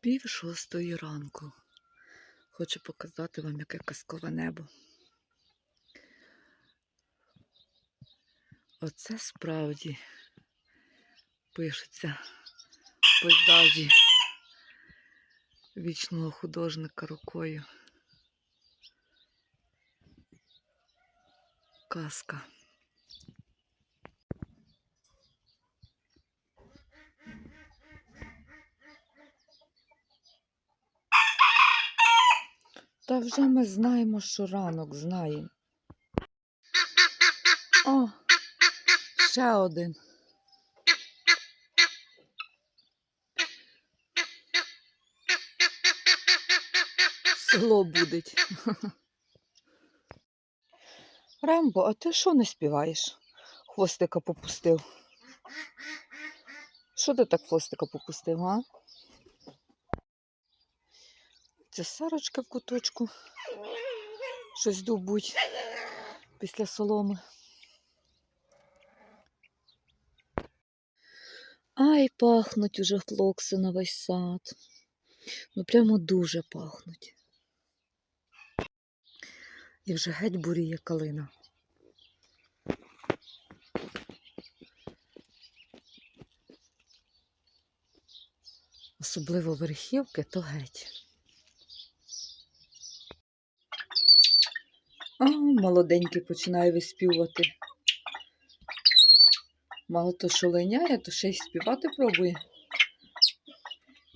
Пів шостої ранку. Хочу показати вам, яке казкове небо. Оце справді пишеться пейзажі вічного художника рукою. Казка. Та вже ми знаємо, що ранок знаємо. О, ще один. Село будить. Рембо, а ти що не співаєш? Хвостика попустив. Що ти так хвостика попустив, а? Це Сарочка в куточку. Щось дубуть після соломи. Ай, пахнуть уже флокси на весь сад. Ну прямо дуже пахнуть. І вже геть буріє калина. Особливо верхівки, то геть. А, молоденький починає виспівувати. Мало то що линяє, то ще й співати пробує.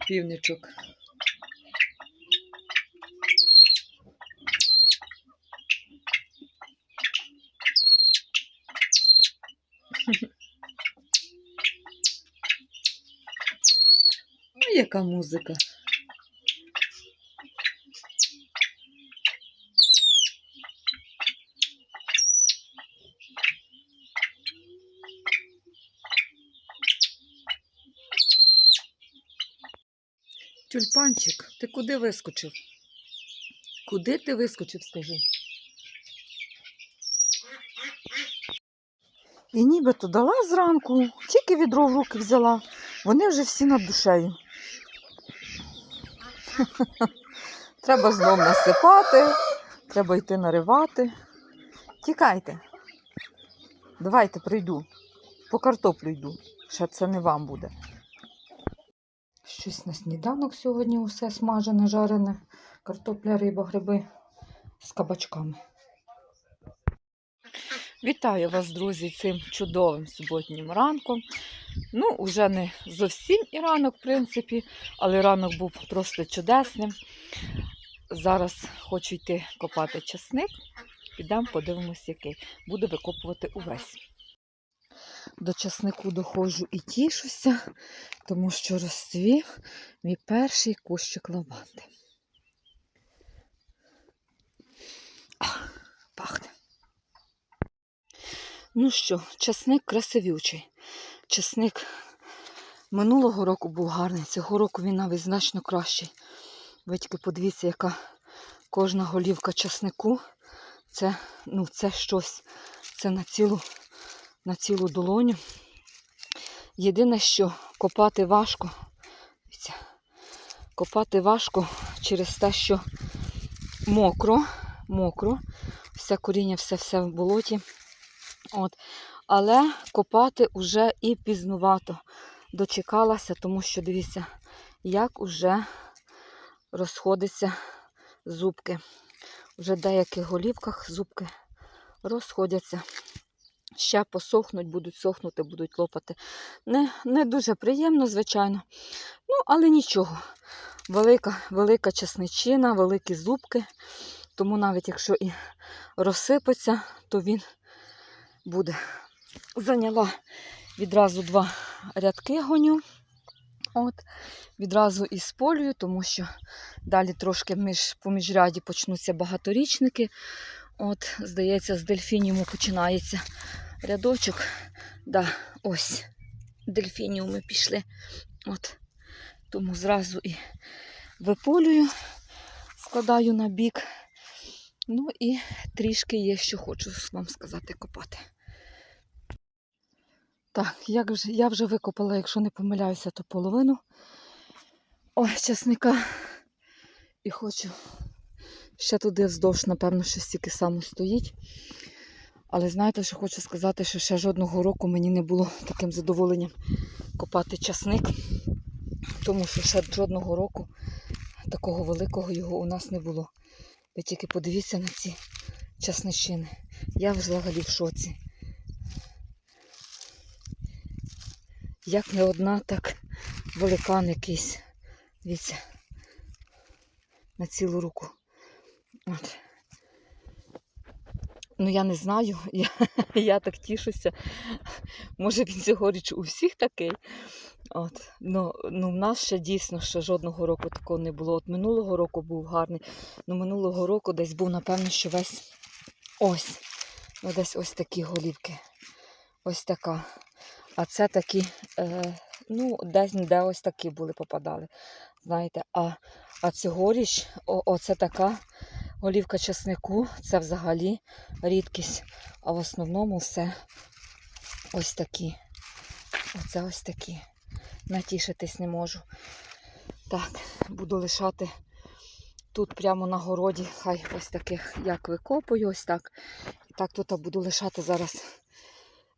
Півничок. Яка музика. Тюльпанчик, ти куди вискочив? Куди ти вискочив, скажи? І нібито дала зранку, тільки відро в руки взяла. Вони вже всі над душею. Треба знов насипати, треба йти наривати. Тікайте. Давайте прийду. По картоплю йду. Ще це не вам буде. Щось на сніданок сьогодні усе смажене, жарене. Картопля, риба, гриби з кабачками. Вітаю вас, друзі, цим чудовим суботнім ранком. Ну, уже не зовсім і ранок, в принципі, але ранок був просто чудесним. Зараз хочу йти копати часник. Підемо, подивимось, який. Буду викопувати увесь. До часнику доходжу і тішуся, тому що розцвів мій перший кущик лаванди. Пахне. Ну що, часник красивючий. Часник минулого року був гарний, цього року він навіть значно кращий. Ви подивіться, яка кожна голівка часнику. Це, ну, це щось. Це на цілу, на цілу долоню. Єдине, що копати важко. Копати важко через те, що мокро, мокро, все коріння, все-все в болоті. От. Але копати вже і пізнувато дочекалася, тому що дивіться, як уже розходяться зубки. Вже в деяких голівках зубки розходяться. Ще посохнуть, будуть сохнути, будуть лопати. Не, не дуже приємно, звичайно. Ну, але нічого. Велика, велика чесничина, великі зубки. Тому навіть якщо і розсипеться, то він буде. Зайняла відразу два рядки гоню. От, Відразу із полію, тому що далі трошки між, по міжряді почнуться багаторічники. От, Здається, з дельфініуму починається рядочок. Да, Ось, дельфініуми пішли. От, Тому зразу і виполюю, складаю на бік. Ну і трішки є, що хочу вам сказати, копати. Так, як вже, я вже викопала, якщо не помиляюся, то половину. Ой, часника. І хочу ще туди вздовж, напевно, що стільки само стоїть. Але знаєте, що хочу сказати, що ще жодного року мені не було таким задоволенням копати часник, тому що ще жодного року такого великого його у нас не було. Ви тільки подивіться на ці часничини. Я взагалі в шоці. Як не одна, так великан якийсь. Дивіться. На цілу руку. От. Ну, я не знаю, я, я так тішуся. Може він цьогоріч у всіх такий. От. Ну, ну, в нас ще дійсно ще жодного року такого не було. От минулого року був гарний. Ну, минулого року десь був, напевно, що весь ось. Ну, десь ось такі голівки. Ось така. А це такі, е, ну, десь де ось такі були, попадали. Знаєте, а, а цьогоріч, о, оце така голівка чеснику, це взагалі рідкість. А в основному все ось такі. Оце ось такі. Натішитись не можу. Так, буду лишати тут прямо на городі, хай ось таких, як викопую, ось так. Так, тут буду лишати зараз,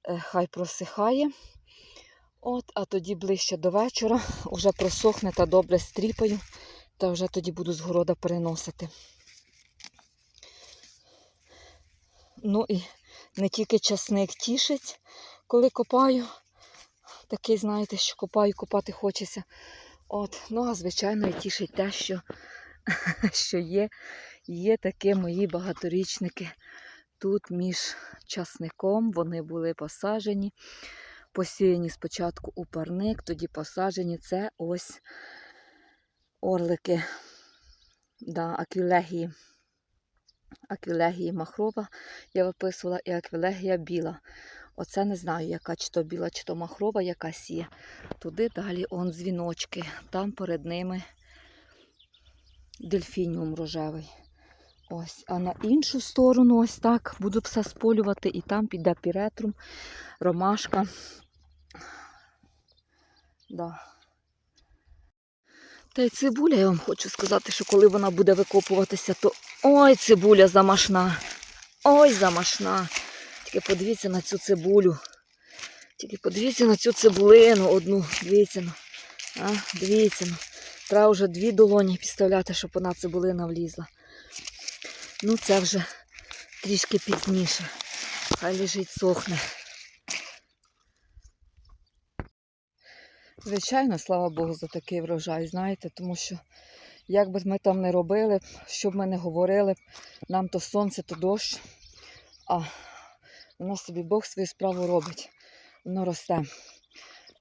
е, хай просихає. От, а тоді ближче до вечора вже просохне та добре стріпаю, та вже тоді буду з города переносити. Ну і не тільки часник тішить, коли копаю. Такий, знаєте, що копаю, копати хочеться. От, ну а звичайно, і тішить те, що, що є, є такі мої багаторічники. Тут між часником вони були посаджені, посіяні спочатку у парник, тоді посаджені. Це ось орлики да, аквілегії. Аквілегії махрова я виписувала і аквілегія біла. Оце не знаю, яка чи то біла, чи то махрова якась є. Туди далі он дзвіночки. Там перед ними дельфініум рожевий. Ось, а на іншу сторону, ось так, буду все сполювати, і там піде піретрум, ромашка. Да. Та й цибуля, я вам хочу сказати, що коли вона буде викопуватися, то ой, цибуля замашна. Ой, замашна. Тільки подивіться на цю цибулю. Тільки подивіться на цю цибулину одну. Дивіться. ну. А, дивіться. ну. Треба вже дві долоні підставляти, щоб вона цибулина влізла. Ну, це вже трішки пізніше. Хай лежить сохне. Звичайно, слава Богу, за такий врожай, знаєте, тому що як би ми там не робили, що б ми не говорили, нам то сонце, то дощ, а воно собі Бог свою справу робить, воно росте.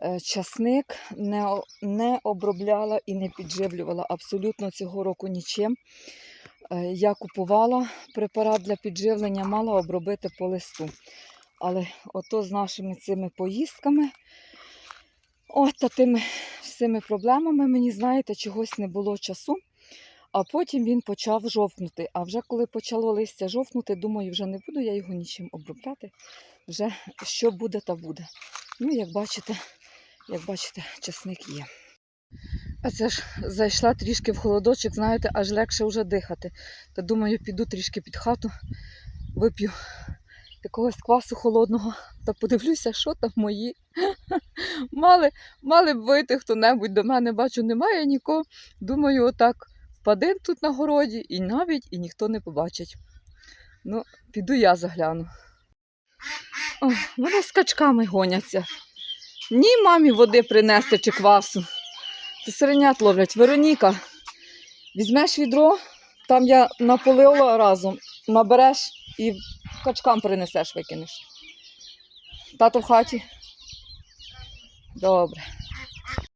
Е, Часник не, не обробляла і не підживлювала абсолютно цього року нічим. Е, Я купувала препарат для підживлення, мала обробити по листу. Але ото з нашими цими поїздками, от та тими всіми проблемами, мені, знаєте, чогось не було часу. А потім він почав жовтнути. А вже коли почало листя жовтнути, думаю, вже не буду я його нічим обробляти. Вже що буде, та буде. Ну, як бачите, як бачите, часник є. А це ж зайшла трішки в холодочок, знаєте, аж легше вже дихати. Та думаю, піду трішки під хату, вип'ю якогось квасу холодного та подивлюся, що там мої. Мали, мали б вийти хто-небудь до мене, бачу, немає нікого. Думаю, отак впадем тут на городі і навіть і ніхто не побачить. Ну, піду я загляну. О, вони скачками гоняться. Ні мамі води принести чи квасу. Це сиренят ловлять. Вероніка, візьмеш відро, там я наполила разом, набереш і качкам принесеш, викинеш. Тато в хаті. Добре.